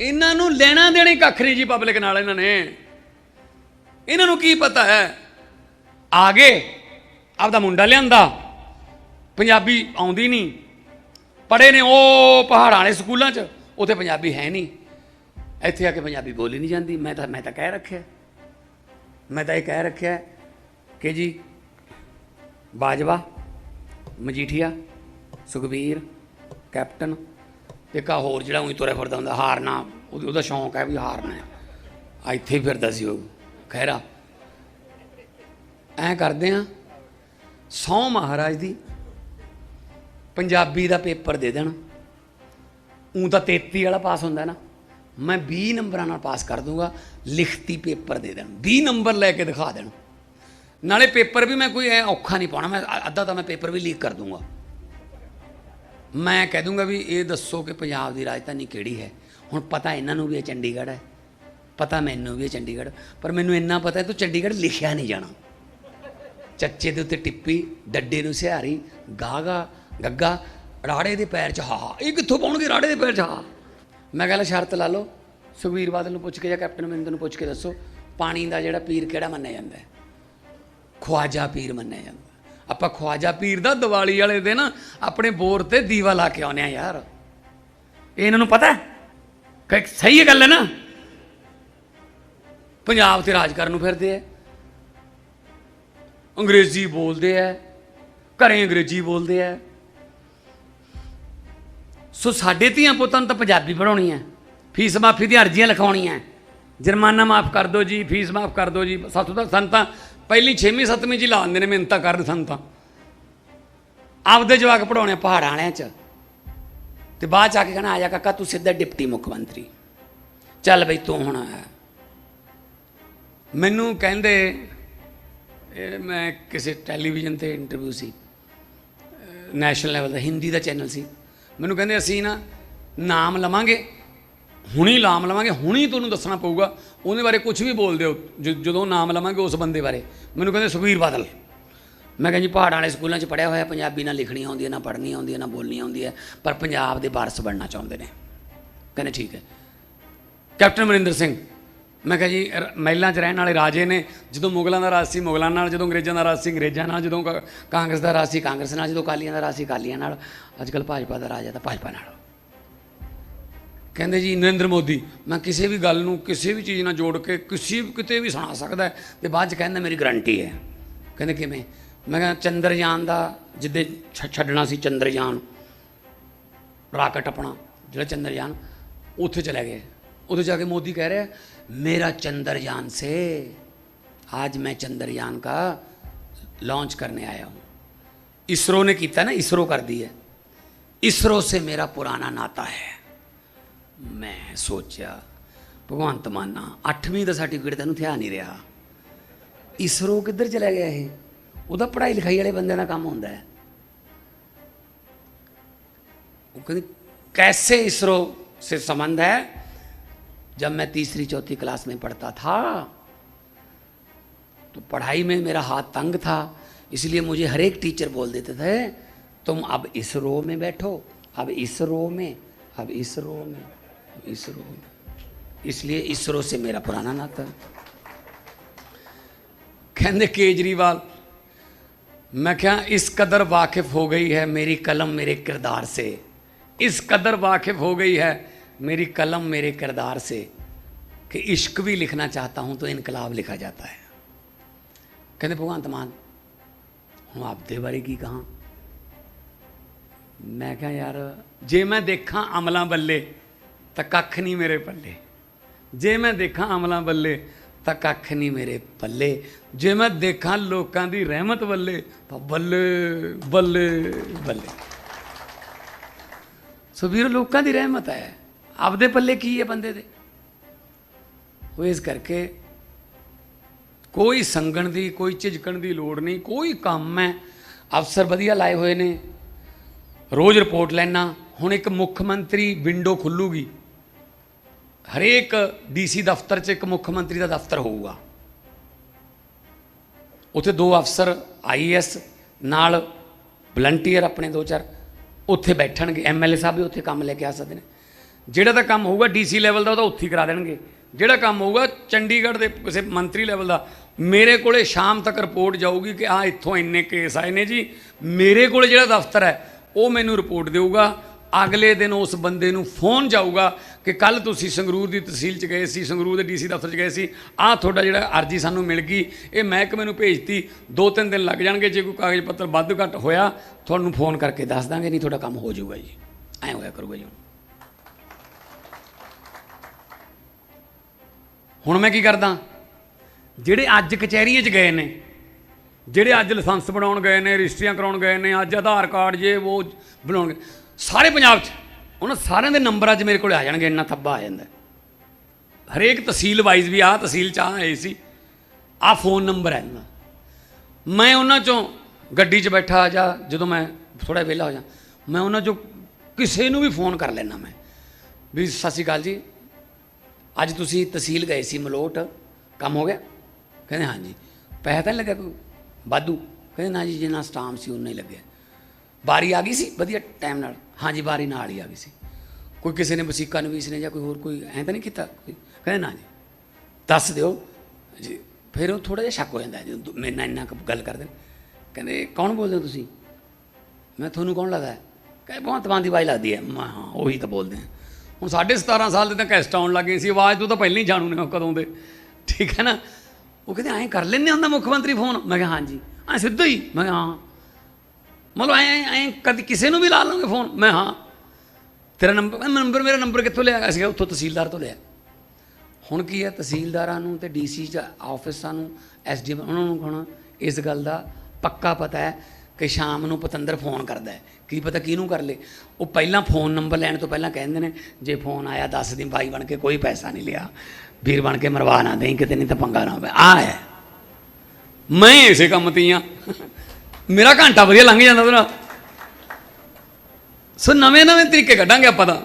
ਇਹਨਾਂ ਨੂੰ ਲੈਣਾ ਦੇਣਾ ਹੀ ਕੱਖ ਨਹੀਂ ਜੀ ਪਬਲਿਕ ਨਾਲ ਇਹਨਾਂ ਨੇ। ਇਹਨਾਂ ਨੂੰ ਕੀ ਪਤਾ ਹੈ? ਆ ਗਏ ਆਪਦਾ ਮੁੰਡਾ ਲਿਆਂਦਾ। ਪੰਜਾਬੀ ਆਉਂਦੀ ਨਹੀਂ। ਪੜੇ ਨੇ ਉਹ ਪਹਾੜਾਂ ਵਾਲੇ ਸਕੂਲਾਂ 'ਚ, ਉੱਥੇ ਪੰਜਾਬੀ ਹੈ ਨਹੀਂ। ਇੱਥੇ ਆ ਕੇ ਪੰਜਾਬੀ ਬੋਲੀ ਨਹੀਂ ਜਾਂਦੀ। ਮੈਂ ਤਾਂ ਮੈਂ ਤਾਂ ਕਹਿ ਰੱਖਿਆ। ਮੈਂ ਤਾਂ ਇਹ ਕਹਿ ਰੱਖਿਆ ਕਿ ਜੀ ਬਾਜਵਾ, ਮਜੀਠੀਆ, ਸੁਖਬੀਰ, ਕੈਪਟਨ ਇੱਕ ਕਾ ਹੋਰ ਜਿਹੜਾ ਉਹੀ ਤੁਰਿਆ ਫਿਰਦਾ ਹੁੰਦਾ, ਹਾਰਨਾ, ਉਹਦਾ ਸ਼ੌਂਕ ਹੈ ਵੀ ਹਾਰਨਾ ਹੈ। ਆ ਇੱਥੇ ਹੀ ਫਿਰਦਾ ਸੀ ਉਹ। ਖੈਰਾ। ਐਂ ਕਰਦੇ ਆ ਸੌ ਮਹਾਰਾਜ ਦੀ, ਪੰਜਾਬੀ ਦਾ ਪੇਪਰ ਦੇ ਦੇਣ। ਉਂ ਤਾਂ 33 ਵਾਲਾ ਪਾਸ ਹੁੰਦਾ ਨਾ। ਮੈਂ 20 ਨੰਬਰਾਂ ਨਾਲ ਪਾਸ ਕਰ ਦੂੰਗਾ, ਲਿਖਤੀ ਪੇਪਰ ਦੇ ਦੇਣ। 20 ਨੰਬਰ ਲੈ ਕੇ ਦਿਖਾ ਦੇਣ। ਨਾਲੇ ਪੇਪਰ ਵੀ ਮੈਂ ਕੋਈ ਐ ਔਖਾ ਨਹੀਂ ਪਾਉਣਾ, ਮੈਂ ਅ- ਅੱਧਾ ਤਾਂ ਮੈਂ ਪੇਪਰ ਵੀ ਲੀਕ ਕਰ ਦੂੰਗਾ। ਮੈਂ ਕਹਿ ਦੂੰਗਾ ਵੀ ਇਹ ਦੱਸੋ ਕਿ ਪੰਜਾਬ ਦੀ ਰਾਜਧਾਨੀ ਕਿਹੜੀ ਹੈ? ਹੁਣ ਪਤਾ ਇਹਨਾਂ ਨੂੰ ਵੀ ਇਹ ਚੰਡੀਗੜ੍ਹ ਹੈ। ਪਤਾ ਮੈਨੂੰ ਵੀ ਇਹ ਚੰਡੀਗੜ੍ਹ, ਪਰ ਮੈਨੂੰ ਇੰਨਾ ਪਤਾ ਹੈ ਤੂੰ ਚੰਡੀਗੜ੍ਹ ਲਿਖਿਆ ਨਹੀਂ ਜਾਣਾ। ਚੱਚੇ ਦੇ ਉੱਤੇ ਟਿੱਪੀ, ਡੱਡੇ ਨੂੰ ਸਿਹਾਰੀ, ਗਾਗਾ, ਗੱਗਾ, ਰਾੜੇ ਦੇ ਪੈਰ 'ਚ ਹਾ ਇਹ ਕਿੱਥੋਂ ਪਾਉਣਗੇ ਰਾੜੇ ਦੇ ਪੈਰ 'ਚ ਹਾ ਮੈਂ ਕਹਿੰਦਾ ਸ਼ਰਤ ਲਾ ਲਓ, ਸੁਖਬੀਰ ਬਾਦਲ ਨੂੰ ਪੁੱਛ ਕੇ ਜਾਂ ਕੈਪਟਨ ਅਮਰਿੰਦਰ ਨੂੰ ਪੁੱਛ ਕੇ ਦੱਸੋ, ਪਾਣੀ ਦਾ ਜਿਹੜਾ ਪੀਰ ਕਿਹੜਾ ਮੰਨਿਆ ਜਾਂਦਾ ਹੈ? ਖਵਾਜਾ ਪੀਰ ਮੰਨਿਆ ਜਾਂਦਾ ਆਪਾਂ ਖਵਾਜਾ ਪੀਰ ਦਾ ਦੀਵਾਲੀ ਵਾਲੇ ਦਿਨ ਆਪਣੇ ਬੋਰ ਤੇ ਦੀਵਾ ਲਾ ਕੇ ਆਉਂਦੇ ਆ ਯਾਰ। ਇਹਨਾਂ ਨੂੰ ਪਤਾ ਹੈ? ਕਿ ਸਹੀ ਗੱਲ ਹੈ ਨਾ? ਪੰਜਾਬ ਤੇ ਰਾਜ ਕਰਨ ਨੂੰ ਫਿਰਦੇ ਆ। ਅੰਗਰੇਜ਼ੀ ਬੋਲਦੇ ਆ। ਘਰੇ ਅੰਗਰੇਜ਼ੀ ਬੋਲਦੇ ਆ। ਸੋ ਸਾਡੇ ਧੀਆਂ ਪੁੱਤਾਂ ਨੂੰ ਤਾਂ ਪੰਜਾਬੀ ਪੜਾਉਣੀ ਹੈ। ਫੀਸ ਮਾਫੀ ਦੀਆਂ ਅਰਜ਼ੀਆਂ ਲਿਖਾਉਣੀਆਂ ਜੁਰਮਾਨਾ ਮਾਫ ਕਰ ਦਿਓ ਜੀ, ਫੀਸ ਮਾਫ ਕਰ ਦਿਓ ਜੀ। ਸਾਥੋਂ ਤਾਂ ਸੰਤਾਂ ਪਹਿਲੀ 6ਵੀਂ 7ਵੀਂ ਚ ਹੀ ਲਾ ਦਿੰਦੇ ਨੇ ਮਿਹਨਤਾਂ ਕਰਨ ਸਾਨੂੰ ਤਾਂ। ਆਪਦੇ ਜਵਾਕ ਪੜਾਉਣੇ ਪਹਾੜਾਂ ਵਾਲਿਆਂ ਚ। ਤੇ ਬਾਅਦ ਚ ਆ ਕੇ ਕਹਿਣਾ, ਆ ਜਾ ਕਾਕਾ, ਤੂੰ ਸਿੱਧਾ ਡਿਪਟੀ ਮੁੱਖ ਮੰਤਰੀ। ਚੱਲ ਬਈ ਤੂੰ ਹੁਣ ਆਇਆ ਮੈਨੂੰ ਕਹਿੰਦੇ, ਇਹ ਮੈਂ ਕਿਸੇ ਟੈਲੀਵਿਜ਼ਨ ਤੇ ਇੰਟਰਵਿਊ ਸੀ। ਨੈਸ਼ਨਲ ਲੈਵਲ ਦਾ, ਹਿੰਦੀ ਦਾ ਚੈਨਲ ਸੀ। ਮੈਨੂੰ ਕਹਿੰਦੇ, ਅਸੀਂ ਨਾ ਨਾਮ ਲਵਾਂਗੇ। ਹੁਣੀ ਲਾਮ ਲਵਾਂਗੇ, ਹੁਣੀ ਤੁਹਾਨੂੰ ਦੱਸਣਾ ਪਊਗਾ। ਉਹਦੇ ਬਾਰੇ ਕੁਝ ਵੀ ਬੋਲ ਦਿਓ ਜਦੋਂ ਨਾਮ ਲਵਾਂਗੇ ਉਸ ਬੰਦੇ ਬਾਰੇ। ਮੈਨੂੰ ਕਹਿੰਦੇ ਸੁਖਬੀਰ ਬਾਦਲ। ਮੈਂ ਕਹਿੰਦਾ ਜੀ, ਪਹਾੜਾਂ ਵਾਲੇ ਸਕੂਲਾਂ 'ਚ ਪੜਿਆ ਹੋਇਆ, ਪੰਜਾਬੀ ਨਾ ਲਿਖਣੀ ਆਉਂਦੀ ਹੈ, ਨਾ ਪੜ੍ਹਨੀ ਆਉਂਦੀ ਹੈ, ਨਾ ਬੋਲਣੀ ਆਉਂਦੀ ਹੈ, ਪਰ ਪੰਜਾਬ ਦੇ ਵਾਰਸ ਬਣਨਾ ਚਾਹੁੰਦੇ ਨੇ। ਕਹਿੰਦੇ ਠੀਕ ਹੈ। ਕੈਪਟਨ ਅਮਰਿੰਦਰ ਸਿੰਘ, ਮੈਂ ਕਿਹਾ ਜੀ ਮਹਿਲਾਂ 'ਚ ਰਹਿਣ ਵਾਲੇ ਰਾਜੇ ਨੇ, ਜਦੋਂ ਮੁਗਲਾਂ ਦਾ ਰਾਜ ਸੀ, ਮੁਗਲਾਂ ਨਾਲ ਜਦੋਂ ਅੰਗਰੇਜ਼ਾਂ ਦਾ ਰਾਜ ਸੀ, ਅੰਗਰੇਜ਼ਾਂ ਨਾਲ ਜਦੋਂ ਕ- ਕਾਂਗਰਸ ਦਾ ਰਾਜ ਸੀ, ਕਾਂਗਰਸ ਨਾਲ ਜਦੋਂ ਅਕਾਲੀਆਂ ਦਾ ਰਾਜ ਸੀ, ਅਕਾਲੀਆਂ ਨਾਲ। ਅੱਜ ਕੱਲ੍ਹ ਭਾਜਪਾ ਦਾ ਰਾਜ ਹੈ ਤਾਂ ਭਾਜਪਾ ਨਾਲ। ਕਹਿੰਦੇ ਜੀ ਨਰਿੰਦਰ ਮੋਦੀ ਮੈਂ ਕਿਸੇ ਵੀ ਗੱਲ ਨੂੰ ਕਿਸੇ ਵੀ ਚੀਜ਼ ਨਾਲ ਜੋੜ ਕੇ ਕਿਸੇ ਵੀ ਕਿਤੇ ਵੀ ਸੁਣਾ ਸਕਦਾ ਹੈ ਤੇ ਬਾਅਦ ਚ ਕਹਿੰਦਾ ਮੇਰੀ ਗਰੰਟੀ ਹੈ ਕਹਿੰਦੇ ਕਿਵੇਂ ਮੈਂ ਕਿਹਾ ਚੰਦਰਯਾਨ ਦਾ ਜਿੱਦੇ ਛ- ਛੱਡਣਾ ਸੀ ਚੰਦਰਯਾਨ ਰਾਕਟ ਆਪਣਾ ਜਿਹੜਾ ਚੰਦਰਯਾਨ ਉੱਥੇ ਚਲੇ ਗਏ ਉੱਥੇ ਜਾ ਕੇ ਮੋਦੀ ਕਹਿ ਰਿਹਾ ਮੇਰਾ चंद्रयान से आज मैं चंद्रयान का लॉन्च करने आया हूँ इसरो ने ਕੀਤਾ ਨਾ इसरो कर दी है इसरो से मेरा पुराना नाता है ਮੈਂ ਸੋਚਿਆ ਭਗਵੰਤ ਮਾਨਾ 8ਵੀਂ ਦਾ ਸਰਟੀਫਿਕੇਟ ਤੈਨੂੰ ਥਿਆ ਨਹੀਂ ਰਿਹਾ ਇਸਰੋ ਕਿੱਧਰ ਚਲਾ ਗਿਆ ਇਹ ਉਹਦਾ ਪੜ੍ਹਾਈ ਲਿਖਾਈ ਵਾਲੇ ਬੰਦਿਆਂ ਦਾ ਕੰਮ ਹੁੰਦਾ ਹੈ वो कहते कैसे इसरो से संबंध है जब मैं तीसरी चौथी क्लास में पढ़ता था तो पढ़ाई में मेरा हाथ तंग था इसलिए मुझे हर एक टीचर बोल देते थे तुम अब इसरो में बैठो अब इसरो में अब इसरो में अब इसरो। इसलिए इसरो से मेरा पुराना नाता। कहने केजरीवाल, मैं क्या इस कदर वाकिफ हो गई है मेरी कलम मेरे किरदार से? इस कदर वाकिफ हो गई है मेरी कलम मेरे किरदार से कि इश्क भी लिखना चाहता हूँ तो इनकलाब लिखा जाता है। कहते भगवान तमान हूँ आप दे बारे की कहा? मैं क्या यार, जे मैं देखा अमला बल्ले ਤਾਂ ਕੱਖ ਨਹੀਂ ਮੇਰੇ ਪੱਲੇ। ਜੇ ਮੈਂ ਦੇਖਾਂ ਅਮਲਾਂ ਬੱਲੇ, ਤਾਂ ਕੱਖ ਨਹੀਂ ਮੇਰੇ ਪੱਲੇ। ਜੇ ਮੈਂ ਦੇਖਾਂ ਲੋਕਾਂ ਦੀ ਰਹਿਮਤ ਬੱਲੇ, ਤਾਂ ਬੱਲੇ ਬੱਲੇ ਬੱਲੇ। ਸੋ ਵੀਰ, ਲੋਕਾਂ ਦੀ ਰਹਿਮਤ ਹੈ। ਆਪਦੇ ਪੱਲੇ ਕੀ ਹੈ ਬੰਦੇ ਦੇ? ਉਹ ਇਸ ਕਰਕੇ ਕੋਈ ਸੰਗਣ ਦੀ, ਕੋਈ ਝਿਜਕਣ ਦੀ ਲੋੜ ਨਹੀਂ, ਕੋਈ ਕੰਮ ਹੈ। ਅਫਸਰ ਵਧੀਆ ਲਾਏ ਹੋਏ ਨੇ। ਰੋਜ਼ ਰਿਪੋਰਟ ਲੈਣਾ ਹੁਣ ਇੱਕ ਮੁੱਖ ਮੰਤਰੀ ਵਿੰਡੋ ਖੁੱਲੂਗੀ। ਹਰੇਕ ਡੀਸੀ ਦਫ਼ਤਰ 'ਚ ਇੱਕ ਮੁੱਖ ਮੰਤਰੀ ਦਾ ਦਫ਼ਤਰ ਹੋਊਗਾ। ਉੱਥੇ ਦੋ ਅਫਸਰ ਆਈਐਸ ਨਾਲ ਵਲੰਟੀਅਰ ਆਪਣੇ ਦੋ ਚਾਰ, ਉੱਥੇ ਬੈਠਣਗੇ। ਐਮਐਲਏ ਸਾਹਿਬ ਵੀ ਉੱਥੇ ਕੰਮ ਲੈ ਕੇ ਆ ਸਕਦੇ ਨੇ। ਜਿਹੜਾ ਤਾਂ ਕੰਮ ਹੋਊਗਾ ਡੀਸੀ ਲੈਵਲ ਦਾ, ਉਹ ਤਾਂ ਉੱਥੇ ਹੀ ਕਰਾ ਦੇਣਗੇ। ਜਿਹੜਾ ਕੰਮ ਹੋਊਗਾ ਚੰਡੀਗੜ੍ਹ ਦੇ ਕਿਸੇ ਮੰਤਰੀ ਲੈਵਲ ਦਾ, ਮੇਰੇ ਕੋਲੇ ਸ਼ਾਮ ਤੱਕ ਰਿਪੋਰਟ ਜਾਊਗੀ ਕਿ ਆ ਇੱਥੋਂ ਇੰਨੇ ਕੇਸ ਆਏ ਨੇ ਜੀ। ਮੇਰੇ ਕੋਲੇ ਜਿਹੜਾ ਦਫ਼ਤਰ ਹੈ, ਉਹ ਮੈਨੂੰ ਰਿਪੋਰਟ ਦੇਊਗਾ। ਅਗਲੇ ਦਿਨ ਉਸ ਬੰਦੇ ਨੂੰ ਫੋਨ ਜਾਊਗਾ ਕਿ ਕੱਲ ਤੁਸੀਂ ਸੰਗਰੂਰ ਦੀ ਤਹਿਸੀਲ ਚ ਗਏ ਸੀ, ਸੰਗਰੂਰ ਦੇ ਡੀਸੀ ਦਫ਼ਤਰ ਚ ਗਏ ਸੀ। ਆਹ ਤੁਹਾਡਾ ਜਿਹੜਾ ਅਰਜੀ ਸਾਨੂੰ ਮਿਲ ਗਈ। ਇਹ ਮਹਿਕਮੇ ਨੂੰ ਭੇਜਤੀ। ਦੋ ਤਿੰਨ ਦਿਨ ਲੱਗ ਜਾਣਗੇ। ਜੇ ਕੋਈ ਕਾਗਜ਼ ਪੱਤਰ ਵੱਧ ਘੱਟ ਹੋਇਆ, ਤੁਹਾਨੂੰ ਫੋਨ ਕਰਕੇ ਦੱਸ ਦਾਂਗੇ, ਨਹੀਂ ਤੁਹਾਡਾ ਕੰਮ ਹੋ ਜਾਊਗਾ ਜੀ। ਐਂ ਹੋਇਆ ਕਰੂਗਾ ਜੀ ਹੁਣ। ਹੁਣ ਮੈਂ ਕੀ ਕਰਦਾ? ਜਿਹੜੇ ਅੱਜ ਕਚਹਿਰੀਆਂ 'ਚ ਗਏ ਨੇ, ਜਿਹੜੇ ਅੱਜ ਲਾਇਸੈਂਸ ਬਣਾਉਣ ਗਏ ਨੇ, ਰਜਿਸਟਰੀਆਂ ਕਰਾਉਣ ਗਏ ਨੇ, ਅੱਜ ਆਧਾਰ ਕਾਰਡ, ਜੇ ਉਹ ਬਣਾਉਣ ਗਏ ਸਾਰੇ ਪੰਜਾਬ 'ਚ। ਉਹਨਾਂ ਸਾਰਿਆਂ ਦੇ ਨੰਬਰ ਅੱਜ ਮੇਰੇ ਕੋਲ ਆ ਜਾਣਗੇ, ਇੰਨਾ ਥੱਬਾ ਆ ਜਾਂਦਾ। ਹਰੇਕ ਤਹਿਸੀਲ ਵਾਈਜ਼ ਵੀ ਆਹ ਤਹਿਸੀਲ 'ਚ ਆਹ ਆਏ ਸੀ। ਆਹ ਫੋਨ ਨੰਬਰ ਹੈ ਇਹਨਾਂ ਮੈਂ ਉਹਨਾਂ 'ਚੋਂ ਗੱਡੀ 'ਚ ਬੈਠਾ ਜਾਂ ਜਦੋਂ ਮੈਂ ਥੋੜਾ ਵਿਹਲਾ ਹੋ ਜਾ, ਮੈਂ ਉਹਨਾਂ 'ਚੋਂ ਕਿਸੇ ਨੂੰ ਵੀ ਫੋਨ ਕਰ ਲੈਣਾ ਮੈਂ। ਵੀ ਸਤਿ ਸ਼੍ਰੀ ਅਕਾਲ ਜੀ, ਅੱਜ ਤੁਸੀਂ ਤਹਿਸੀਲ ਗਏ ਸੀ ਮਲੋਟ, ਕੰਮ ਹੋ ਗਿਆ? ਕਹਿੰਦੇ ਹਾਂਜੀ। ਪੈਸਾ ਤਾਂ ਨਹੀਂ ਲੱਗਿਆ ਕੋਈ? ਵਾਧੂ। ਕਹਿੰਦੇ ਨਾ ਜੀ, ਜਿੰਨਾ ਸਟਾਮ ਸੀ, ਉਨਾ ਹੀ ਲੱਗਿਆ। ਬਾਰੀ ਆ ਗਈ ਸੀ? ਵਧੀਆ ਟਾਈਮ ਨਾਲ। ਹਾਂਜੀ, ਬਾਰੀ ਨਾਲ ਹੀ ਆ ਗਈ ਸੀ। ਕੋਈ ਕਿਸੇ ਨੇ ਵਸੀਕਾ ਨਵੀਸ ਨੇ ਜਾਂ ਕੋਈ ਹੋਰ ਕੋਈ ਐਂ ਤਾਂ ਨਹੀਂ ਕੀਤਾ? ਕਹਿੰਦੇ ਨਾ ਜੀ, ਦੱਸ ਦਿਓ। ਜੀ, ਫਿਰ ਉਹ ਥੋੜਾ ਜਿਹਾ ਸ਼ੱਕ ਹੋ ਜਾਂਦਾ ਜਦੋਂ ਮੇਰੇ ਨਾਲ ਇੰਨਾ ਕੁ ਗੱਲ ਕਰਦੇ ਨੇ। ਕਹਿੰਦੇ, ਕੌਣ ਬੋਲਦੇ ਹੋ ਤੁਸੀਂ? ਮੈਂ ਤੁਹਾਨੂੰ ਕੌਣ ਲੱਗਦਾ? ਹੈ ਕਹਿੰਦੇ ਬਹੁਤ ਮਾਨ ਦੀ ਆਵਾਜ਼ ਲੱਗਦੀ ਹੈ। ਮੈਂ ਹਾਂ, ਉਹੀ ਤਾਂ ਬੋਲਦੇ ਹਾਂ ਹੁਣ ਸਾਢੇ 17 ਸਾਲ ਦੇ ਤਾਂ ਕੈਸਟ ਆਉਣ ਲੱਗੇ ਸੀ। ਆਵਾਜ਼ ਤੋਂ ਤਾਂ ਪਹਿਲਾਂ ਹੀ ਜਾਣੂ ਨੇ ਉਹ ਕਦੋਂ ਦੇ। ਠੀਕ ਹੈ ਨਾ? ਉਹ ਕਹਿੰਦੇ, ਐਂ ਕਰ ਲੈਂਦੇ ਹੁੰਦਾ ਮੁੱਖ ਮੰਤਰੀ ਫੋਨ? ਮੈਂ ਕਿਹਾ, ਹਾਂਜੀ। ਐਂ ਸਿੱਧਾ ਹੀ ਮੈਂ ਕਿਹਾ, ਹਾਂ। ਮਤਲਬ ਐਂ ਐਂ ਕਦੀ ਕਿਸੇ ਨੂੰ ਵੀ ਲਾ ਲਓਗੇ ਫੋਨ? ਮੈਂ ਹਾਂ। ਤੇਰਾ ਨੰਬਰ ਨੰਬਰ, ਮੇਰਾ ਨੰਬਰ ਕਿੱਥੋਂ ਲਿਆ? ਅਸੀਂ ਕਿਹਾ ਉੱਥੋਂ ਤਹਿਸੀਲਦਾਰ ਤੋਂ ਲਿਆ। ਹੁਣ ਕੀ ਹੈ? ਤਹਿਸੀਲਦਾਰਾਂ ਨੂੰ ਤੇ ਡੀਸੀ ਚ ਆਫਿਸਾਂ ਨੂੰ ਐਸਡੀਐਮ ਉਹਨਾਂ ਨੂੰ ਹੁਣ ਇਸ ਗੱਲ ਦਾ ਪੱਕਾ ਪਤਾ ਹੈ ਕਿ ਸ਼ਾਮ ਨੂੰ ਪਤੰਦਰ ਫੋਨ ਕਰਦਾ ਹੈ। ਕੀ ਪਤਾ ਕਿਹਨੂੰ ਕਰ ਲੇ? ਉਹ ਪਹਿਲਾਂ ਫੋਨ ਨੰਬਰ ਲੈਣ ਤੋਂ ਪਹਿਲਾਂ ਕਹਿੰਦੇ ਨੇ, ਜੇ ਫੋਨ ਆਇਆ ਦੱਸ ਦਿਨ ਬਾਈ ਬਣ ਕੇ ਕੋਈ ਪੈਸਾ ਨਹੀਂ ਲਿਆ, ਵੀਰ ਬਣ ਕੇ ਮਰਵਾ ਨਾ ਦੇਈ, ਕਿਤੇ ਨਹੀਂ ਤਾਂ ਪੰਗਾ ਨਾ ਹੋਵੇ। ਆ ਹੈ। ਮੈਂ ਇਸੇ ਕੰਮ ਤੇ ਹੀ ਆ ਮੇਰਾ ਘੰਟਾ ਵਧੀਆ ਲੰਘ ਜਾਂਦਾ ਉਹਦੇ ਨਾਲ। ਸੋ ਨਵੇਂ ਨਵੇਂ ਤਰੀਕੇ ਕੱਢਾਂਗੇ ਆਪਾਂ ਤਾਂ।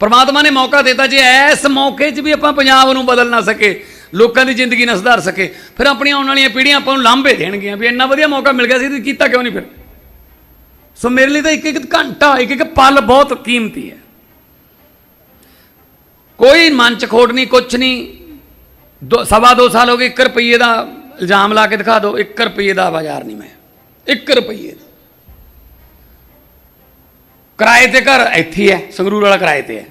ਪਰਮਾਤਮਾ ਨੇ ਮੌਕਾ ਦਿੱਤਾ ਜੇ ਐਸ ਮੌਕੇ 'ਚ ਵੀ ਆਪਾਂ ਪੰਜਾਬ ਨੂੰ ਬਦਲ ਨਾ ਸਕੇ, ਲੋਕਾਂ ਦੀ ਜ਼ਿੰਦਗੀ ਨਾ ਸੁਧਾਰ ਸਕੇ, ਫਿਰ ਆਪਣੀਆਂ ਆਉਣ ਵਾਲੀਆਂ ਪੀੜ੍ਹੀਆਂ ਆਪਾਂ ਨੂੰ ਲਾਂਭੇ ਦੇਣਗੀਆਂ ਵੀ ਇੰਨਾ ਵਧੀਆ ਮੌਕਾ ਮਿਲ ਗਿਆ ਸੀ ਤੇ ਕੀਤਾ ਕਿਉਂ ਨਹੀਂ ਫਿਰ? ਸੋ ਮੇਰੇ ਲਈ ਤਾਂ ਇੱਕ ਇੱਕ ਘੰਟਾ ਇੱਕ ਇੱਕ ਪਲ ਬਹੁਤ ਕੀਮਤੀ ਹੈ। ਕੋਈ ਮਨ ਚ ਖੋਟ ਨਹੀਂ, ਕੁਛ ਨਹੀਂ। ਦੋ, ਸਵਾ ਦੋ ਸਾਲ ਹੋ ਗਏ 1 ਰੁਪਏ ਦਾ ਇਲਜ਼ਾਮ ਲਾ ਕੇ ਦਿਖਾ ਦਿਓ 1 ਰੁਪਏ ਦਾ ਬਾਜ਼ਾਰ ਨਹੀਂ ਮੈਂ। 1 ਰੁਪਏ ਕਿਰਾਏ ਤੇ ਘਰ ਇੱਥੇ ਹੈ, ਸੰਗਰੂਰ ਵਾਲਾ ਕਿਰਾਏ ਤੇ ਹੈ।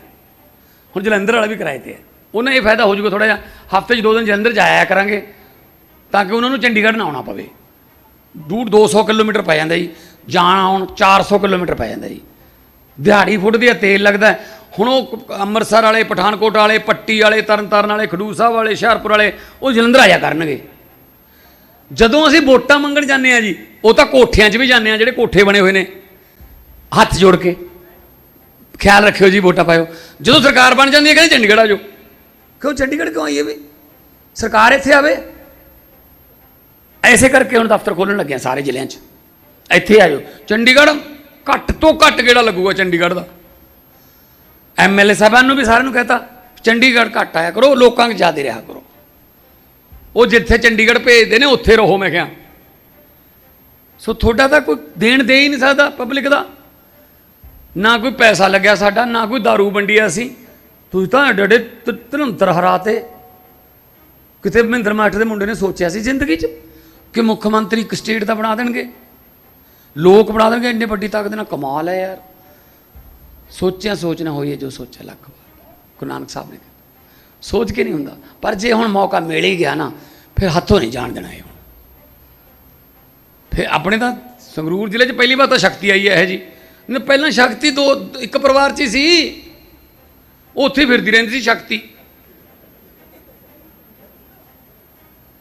ਹੁਣ ਜਲੰਧਰ ਵਾਲਾ ਵੀ ਕਿਰਾਏ ਤੇ ਹੈ। ਉਹਨਾਂ ਇਹ ਫਾਇਦਾ ਹੋ ਜਾਊਗਾ ਥੋੜਾ ਜਿਹਾ, ਹਫ਼ਤੇ 'ਚ ਦੋ ਦਿਨ ਜਲੰਧਰ ਜਾਇਆ ਕਰਾਂਗੇ, ਤਾਂ ਕਿ ਉਹਨਾਂ ਨੂੰ ਚੰਡੀਗੜ੍ਹ ਨਾ ਆਉਣਾ ਪਵੇ। ਦੂਰ 200 ਕਿਲੋਮੀਟਰ ਪੈ ਜਾਂਦਾ ਜੀ, ਜਾਣ ਆਉਣ 400 ਕਿਲੋਮੀਟਰ ਪੈ ਜਾਂਦਾ ਜੀ। ਦਿਹਾੜੀ ਫੁੱਟ ਦੀ ਤੇਲ ਲੱਗਦਾ ਹੁਣ ਉਹ ਅੰਮ੍ਰਿਤਸਰ ਵਾਲੇ, ਪਠਾਨਕੋਟ ਵਾਲੇ, ਪੱਟੀ ਵਾਲੇ, ਤਰਨਤਾਰਨ ਵਾਲੇ ਖਡੂਰ ਸਾਹਿਬ ਵਾਲੇ, ਹੁਸ਼ਿਆਰਪੁਰ ਵਾਲੇ, ਉਹ ਜਲੰਧਰ ਆਇਆ ਕਰਨਗੇ। ਜਦੋਂ ਅਸੀਂ ਵੋਟਾਂ ਮੰਗਣ ਜਾਂਦੇ ਆ ਜੀ, ਉਹ ਤਾਂ ਕੋਠਿਆਂ 'ਚ ਵੀ ਜਾਂਦੇ ਆ ਜਿਹੜੇ ਕੋਠੇ ਬਣੇ ਹੋਏ ਨੇ। ਹੱਥ ਜੋੜ ਕੇ। ਖਿਆਲ ਰੱਖਿਓ ਜੀ, ਵੋਟਾਂ ਪਾਇਓ। ਜਦੋਂ ਸਰਕਾਰ ਬਣ ਜਾਂਦੀ ਹੈ, ਕਹਿੰਦੇ ਚੰਡੀਗੜ੍ਹ ਆ ਜਾਓ। ਕਿਉਂ, ਚੰਡੀਗੜ੍ਹ ਕਿਉਂ ਆਈਏ ਵੀ? ਸਰਕਾਰ ਇੱਥੇ ਆਵੇ। ਐਸੇ ਕਰਕੇ ਹੁਣ ਦਫ਼ਤਰ ਖੋਲਣ ਲੱਗੇ ਆ ਸਾਰੇ ਜ਼ਿਲ੍ਹਿਆਂ 'ਚ। ਇੱਥੇ ਆ ਜਾਓ ਚੰਡੀਗੜ੍ਹ ਘੱਟ ਤੋਂ ਘੱਟ ਕਿਹੜਾ ਲੱਗੂਗਾ ਚੰਡੀਗੜ੍ਹ ਦਾ? ਐਮਐਲਏ ਸਾਹਿਬਾਨ ਨੂੰ ਵੀ ਸਾਰਿਆਂ ਨੂੰ ਕਹਤਾ, ਚੰਡੀਗੜ੍ਹ ਘੱਟ ਆਇਆ ਕਰੋ, ਲੋਕਾਂ 'ਚ ਜ਼ਿਆਦਾ ਰਿਹਾ ਕਰੋ। ਉਹ ਜਿੱਥੇ ਚੰਡੀਗੜ੍ਹ ਭੇਜਦੇ ਨੇ, ਉੱਥੇ ਰਹੋ, ਮੈਂ ਕਿਹਾ। ਸੋ ਤੁਹਾਡਾ ਤਾਂ ਕੋਈ ਦੇਣ ਦੇ ਹੀ ਨਹੀਂ ਸਕਦਾ ਪਬਲਿਕ ਦਾ। ਨਾ ਕੋਈ ਪੈਸਾ ਲੱਗਿਆ ਸਾਡਾ, ਨਾ ਕੋਈ दारू ਵੰਡੀ ਅਸੀਂ। ਤੁਸੀਂ ਤਾਂ ਏਡੇ ਏਡੇ ਤ- ਧਰੰਤਰ ਹਰਾਤੇ ਕਿਤੇ ਮਹਿੰਦਰ ਮਾਠ ਦੇ ਮੁੰਡੇ ਨੇ ਸੋਚਿਆ ਸੀ ਜ਼ਿੰਦਗੀ 'ਚ ਕਿ ਮੁੱਖ ਮੰਤਰੀ ਇੱਕ ਸਟੇਟ ਦਾ ਬਣਾ ਦੇਣਗੇ। ਲੋਕ ਬਣਾ ਦੇਣਗੇ, ਇੰਨੇ ਵੱਡੀ ਤਾਕਤ ਨਾਲ ਕਮਾਲ ਹੈ ਯਾਰ। ਸੋਚਿਆ ਸੋਚਣਾ ਹੋਈ ਹੈ ਜੋ ਸੋਚਿਆ ਲੱਖ ਗੁਰੂ ਨਾਨਕ ਸਾਹਿਬ ਨੇ ਕਿਹਾ। ਸੋਚ ਕੇ ਨਹੀਂ ਹੁੰਦਾ। ਪਰ ਜੇ ਹੁਣ ਮੌਕਾ ਮਿਲ ਹੀ ਗਿਆ ਨਾ, ਫਿਰ ਹੱਥੋਂ ਨਹੀਂ ਜਾਣ ਦੇਣਾ ਇਹ ਫਿਰ ਆਪਣੇ ਤਾਂ ਸੰਗਰੂਰ ਜ਼ਿਲ੍ਹੇ 'ਚ ਪਹਿਲੀ ਵਾਰ ਤਾਂ ਸ਼ਕਤੀ ਆਈ ਹੈ ਇਹ ਜੀ। ਨਹੀਂ ਪਹਿਲਾਂ ਸ਼ਕਤੀ ਦੋ, ਇੱਕ ਪਰਿਵਾਰ 'ਚ ਹੀ ਸੀ। ਉੱਥੇ ਫਿਰਦੀ ਰਹਿੰਦੀ ਸੀ ਸ਼ਕਤੀ।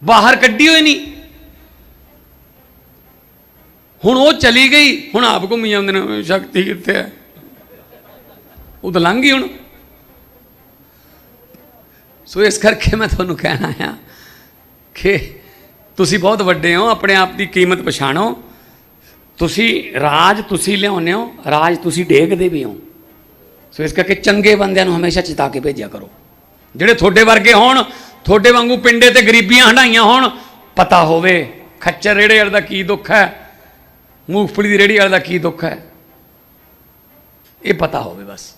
ਬਾਹਰ ਕੱਢੀ ਹੋਈ ਨਹੀਂ। ਹੁਣ ਉਹ ਚਲੀ ਗਈ, ਹੁਣ ਆਪ ਘੁੰਮੀ ਜਾਂਦੇ ਨੇ, ਸ਼ਕਤੀ ਕਿੱਥੇ ਹੈ? ਉਹ ਤਾਂ ਲੰਘ ਗਈ ਹੁਣ। ਸੋ ਇਸ ਕਰਕੇ ਮੈਂ ਤੁਹਾਨੂੰ ਕਹਿਣਾ ਆ ਕਿ ਤੁਸੀਂ ਬਹੁਤ ਵੱਡੇ ਹੋ, ਆਪਣੇ ਆਪ ਦੀ ਕੀਮਤ ਪਛਾਣੋ। ਤੁਸੀਂ ਰਾਜ ਤੁਸੀਂ ਲਿਆਉਂਦੇ ਹੋ, ਰਾਜ ਤੁਸੀਂ ਡੇਗਦੇ ਵੀ ਹੋ। ਸੋ ਇਸ ਕਰਕੇ ਚੰਗੇ ਬੰਦਿਆਂ ਨੂੰ ਹਮੇਸ਼ਾ ਚਿਤਾ ਕੇ ਭੇਜਿਆ ਕਰੋ। ਜਿਹੜੇ ਤੁਹਾਡੇ ਵਰਗੇ ਹੋਣ, ਤੁਹਾਡੇ ਵਾਂਗੂ ਪਿੰਡੇ ਤੇ ਗਰੀਬੀਆਂ ਹੰਡਾਈਆਂ ਹੋਣ, ਪਤਾ ਹੋਵੇ ਖੱਚਰ ਰੇੜੇ ਵਾਲੇ ਦਾ ਕੀ ਦੁੱਖ ਹੈ, ਮੂੰਗਫਲੀ ਦੀ ਰੇੜੀ ਵਾਲੇ ਦਾ ਕੀ ਦੁੱਖ ਹੈ। ਇਹ ਪਤਾ ਹੋਵੇ ਬਸ।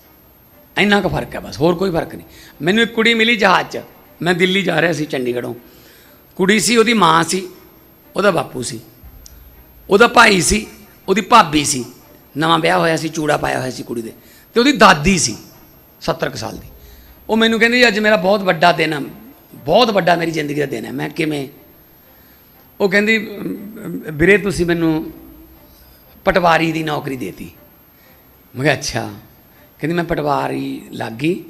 ਇੰਨਾ ਕੁ ਫ਼ਰਕ ਹੈ ਬਸ, ਹੋਰ ਕੋਈ ਫ਼ਰਕ ਨਹੀਂ। ਮੈਨੂੰ ਇੱਕ ਕੁੜੀ ਮਿਲੀ ਜਹਾਜ਼ 'ਚ। ਮੈਂ ਦਿੱਲੀ ਜਾ ਰਿਹਾ ਸੀ ਚੰਡੀਗੜ੍ਹੋਂ। ਕੁੜੀ ਸੀ, ਉਹਦੀ ਮਾਂ ਸੀ, ਉਹਦਾ ਬਾਪੂ ਸੀ। ਉਹਦਾ ਭਾਈ ਸੀ, ਉਹਦੀ ਭਾਬੀ ਸੀ। ਨਵਾਂ ਵਿਆਹ ਹੋਇਆ ਸੀ, ਚੂੜਾ ਪਾਇਆ ਹੋਇਆ ਸੀ ਕੁੜੀ ਦੇ। ਤੇ ਉਹਦੀ ਦਾਦੀ ਸੀ 70 ਕੁ ਸਾਲ ਦੀ। ਉਹ ਮੈਨੂੰ ਕਹਿੰਦੀ, ਅੱਜ ਮੇਰਾ ਬਹੁਤ ਵੱਡਾ ਦਿਨ ਹੈ ਬਹੁਤ ਵੱਡਾ ਮੇਰੀ ਜ਼ਿੰਦਗੀ ਦਾ ਦਿਨ ਹੈ ਮੈਂ ਕਿਵੇਂ? ਉਹ ਕਹਿੰਦੀ ਵੀਰੇ, ਤੁਸੀਂ ਮੈਨੂੰ ਪਟਵਾਰੀ ਦੀ ਨੌਕਰੀ ਦੇਤੀ। ਮੈਂ ਕਿਹਾ, ਅੱਛਾ। ਕਹਿੰਦੀ ਮੈਂ ਪਟਵਾਰੀ ਲੱਗ ਗਈ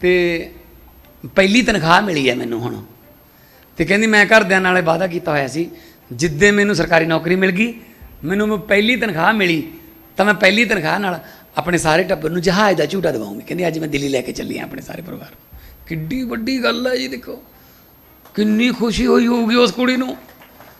ਤੇ ਪਹਿਲੀ ਤਨਖਾਹ ਮਿਲੀ ਹੈ ਮੈਨੂੰ ਹੁਣ। ਤੇ ਕਹਿੰਦੀ ਮੈਂ ਘਰਦਿਆਂ ਨਾਲੇ ਵਾਅਦਾ ਕੀਤਾ ਹੋਇਆ ਸੀ, ਜਿੱਦੇ ਮੈਨੂੰ ਸਰਕਾਰੀ ਨੌਕਰੀ ਮਿਲ ਗਈ, ਮੈਨੂੰ ਪਹਿਲੀ ਤਨਖਾਹ ਮਿਲੀ, ਤਾਂ ਮੈਂ ਪਹਿਲੀ ਤਨਖਾਹ ਨਾਲ ਆਪਣੇ ਸਾਰੇ ਟੱਬਰ ਨੂੰ ਜਹਾਜ਼ ਦਾ ਝੂਟਾ ਦਵਾਉਂਗੀ। ਕਹਿੰਦੀ ਅੱਜ ਮੈਂ ਦਿੱਲੀ ਲੈ ਕੇ ਚੱਲੀ ਹਾਂ ਆਪਣੇ ਸਾਰੇ ਪਰਿਵਾਰ ਨੂੰ। ਕਿੱਡੀ ਵੱਡੀ ਗੱਲ ਹੈ ਜੀ ਦੇਖੋ। ਕਿੰਨੀ ਖੁਸ਼ੀ ਹੋਈ ਹੋਊਗੀ ਉਸ ਕੁੜੀ ਨੂੰ।